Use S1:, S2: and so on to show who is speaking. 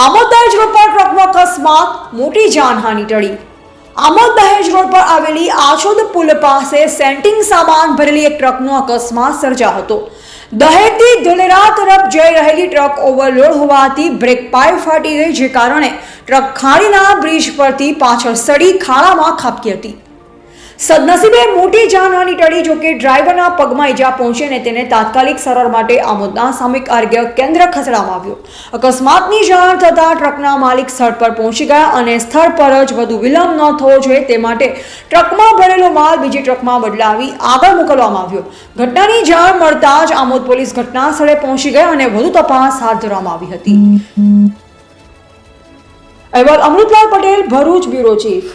S1: આમોદ દહેજ રોડ પર ટ્રકનો અકસ્માત, મોટી જાનહાની ટળી. આમોદ દહેજ રોડ પર આવેલી આછોદ પુલ પાસે સેન્ટિંગ સામાન ભરેલી એક ટ્રકનો અકસ્માત સર્જા હતો. દહેજથી ધોલેરા તરફ જઈ રહેલી ટ્રક ઓવરલોડ હોવાથી બ્રેક પાઇપ ફાટી ગઈ, જે કારણે ટ્રક ખાડીના બ્રિજ પરથી પાછળ સડી ખાડામાં ખાબકી હતી. સદનસીબે મોટી જાનહાની ટળી જોકે ડ્રાઈવરના પગમાં ઈજા પહોંચી અને તેને તાત્કાલિક સારવાર માટે આમોદના સામૂહિક આરોગ્ય કેન્દ્ર ખસેડવામાં આવ્યો. અકસ્માતની જાણ થતાં ટ્રકના માલિક સ્થળ પર પહોંચી ગયા અને સ્થળ પર જ વધુ વિલંબ ન થવો જોઈએ તે માટે ટ્રકમાં ભરેલો માલ બીજી ટ્રકમાં બદલાવી આગળ મોકલવામાં આવ્યો. ઘટનાની જાણ મળતા જ આમોદ પોલીસ ઘટના સ્થળે પહોંચી ગયા અને વધુ તપાસ હાથ ધરવામાં આવી હતી. અહેવાલ અમૃતલાલ પટેલ ભરૂચ બ્યુરો ચીફ.